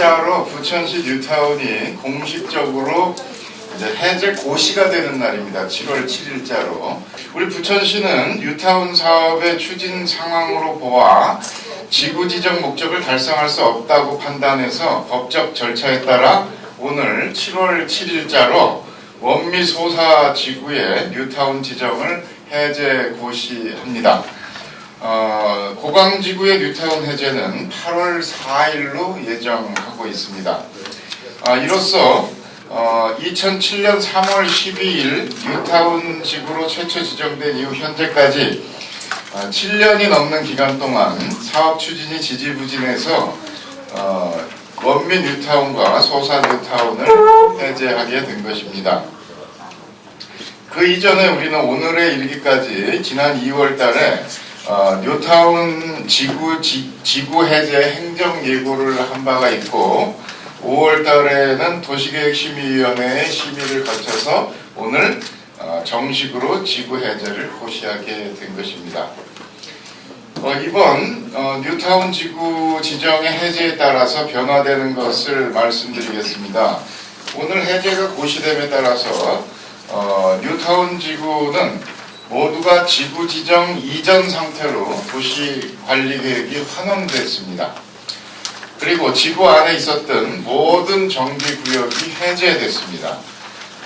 7일자로 부천시 뉴타운이 공식적으로 해제 고시가 되는 날입니다. 7월 7일자로. 우리 부천시는 뉴타운 사업의 추진 상황으로 보아 지구 지정 목적을 달성할 수 없다고 판단해서 법적 절차에 따라 오늘 7월 7일자로 원미 소사 지구의 뉴타운 지정을 해제 고시합니다. 어, 고강지구의 뉴타운 해제는 8월 4일로 예정하고 있습니다. 아, 이로써 어, 2007년 3월 12일 뉴타운 지구로 최초 지정된 이후 현재까지 아, 7년이 넘는 기간 동안 사업 추진이 지지부진해서 어, 원미 뉴타운과 소사 뉴타운을 해제하게 된 것입니다. 그 이전에 우리는 오늘에 이르기까지 지난 2월 달에 어, 뉴타운 지구, 지, 구 해제 행정 예고를 한 바가 있고 5월 달에는 도시계획심의위원회의 심의를 거쳐서 오늘 어, 정식으로 지구 해제를 고시하게 된 것입니다. 어, 이번 어, 뉴타운 지구 지정의 해제에 따라서 변화되는 것을 말씀드리겠습니다. 오늘 해제가 고시됨에 따라서 어, 뉴타운 지구는 모두가 지구 지정 이전 상태로 도시 관리 계획이 환원됐습니다. 그리고 지구 안에 있었던 모든 정비 구역이 해제됐습니다.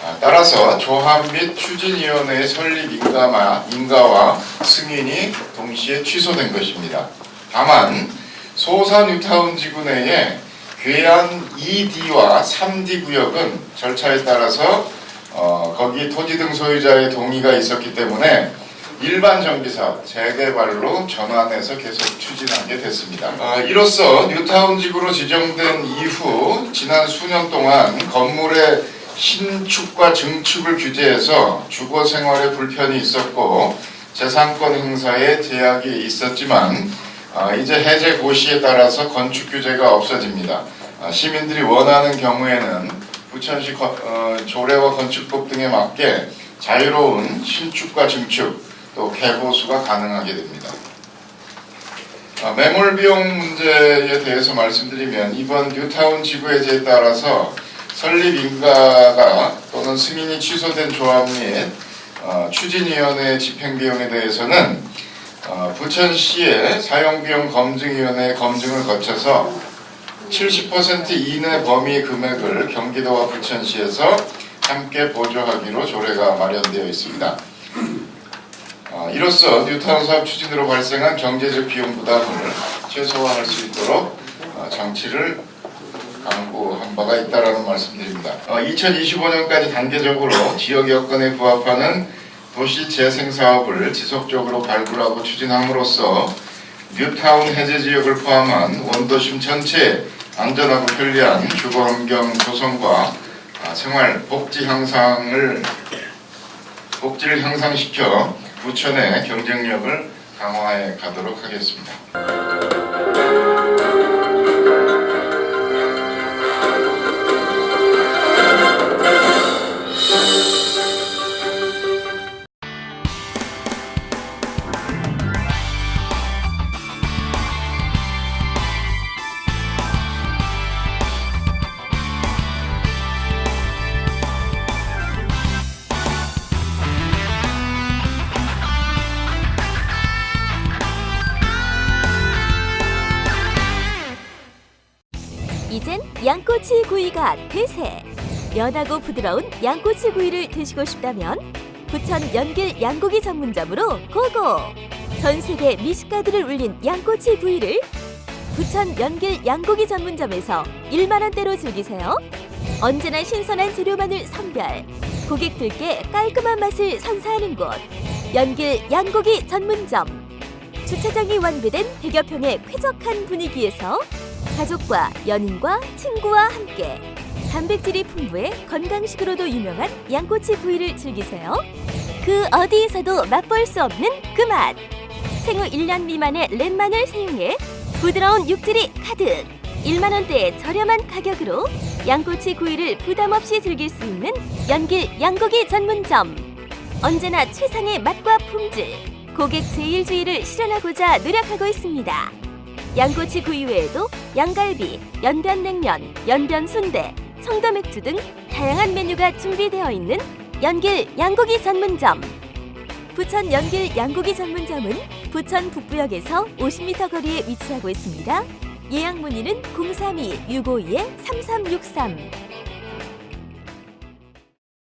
아, 따라서 조합 및 추진위원회의 설립 인가마, 인가와 승인이 동시에 취소된 것입니다. 다만 소사 뉴타운 지구 내에 괴한 2D와 3D 구역은 절차에 따라서 어, 거기 토지 등 소유자의 동의가 있었기 때문에 일반 정비사업 재개발로 전환해서 계속 추진하게 됐습니다. 아, 이로써 뉴타운 지구로 지정된 이후 지난 수년 동안 건물의 신축과 증축을 규제해서 주거 생활에 불편이 있었고 재산권 행사에 제약이 있었지만 아, 이제 해제 고시에 따라서 건축 규제가 없어집니다. 아, 시민들이 원하는 경우에는 부천시 거- 어, 조례와 건축법 등에 맞게 자유로운 신축과 증축 또 개보수가 가능하게 됩니다. 아, 매몰 비용 문제에 대해서 말씀드리면 이번 뉴타운 지구 해제에 따라서 설립 인가가 또는 승인이 취소된 조합 및 어, 추진위원회 집행비용에 대해서는 어, 부천시의 사용비용 검증위원회 검증을 거쳐서 70% 이내 범위 금액을 경기도와 부천시에서 함께 보조하기로 조례가 마련되어 있습니다. 어, 이로써 뉴타운 사업 추진으로 발생한 경제적 비용 부담을 최소화할 수 있도록 어, 장치를 강구한 바가 있다라는 말씀드립니다. 2025년까지 단계적으로 지역 여건에 부합하는 도시 재생 사업을 지속적으로 발굴하고 추진함으로써 뉴타운 해제 지역을 포함한 원도심 전체에 안전하고 편리한 주거 환경 조성과 아, 생활 복지 향상을 복지를 향상시켜 부천의 경쟁력을 강화해 가도록 하겠습니다. 이젠 양꼬치 구이가 대세. 연하고 부드러운 양꼬치 구이를 드시고 싶다면 부천 연길 양고기 전문점으로 고고. 전 세계 미식가들을 울린 양꼬치 구이를 부천 연길 양고기 전문점에서 1만 원대로 즐기세요. 언제나 신선한 재료만을 선별. 고객들께 깔끔한 맛을 선사하는 곳. 연길 양고기 전문점. 주차장이 완비된 대교평의 쾌적한 분위기에서 가족과 연인과 친구와 함께 단백질이 풍부해 건강식으로도 유명한 양꼬치 구이를 즐기세요. 그 어디에서도 맛볼 수 없는 그 맛. 생후 1년 미만의 렛마늘 사용해 부드러운 육질이 가득 1만 원대의 저렴한 가격으로 양꼬치 구이를 부담 없이 즐길 수 있는 연길 양고기 전문점. 언제나 최상의 맛과 품질, 고객 제일주의를 실현하고자 노력하고 있습니다. 양꼬치 구이 외에도 양갈비, 연변냉면, 연변순대, 청도맥주 등 다양한 메뉴가 준비되어 있는 연길 양고기 전문점. 부천 연길 양고기 전문점은 부천 북부역에서 50m 거리에 위치하고 있습니다. 예약 문의는 032-652-3363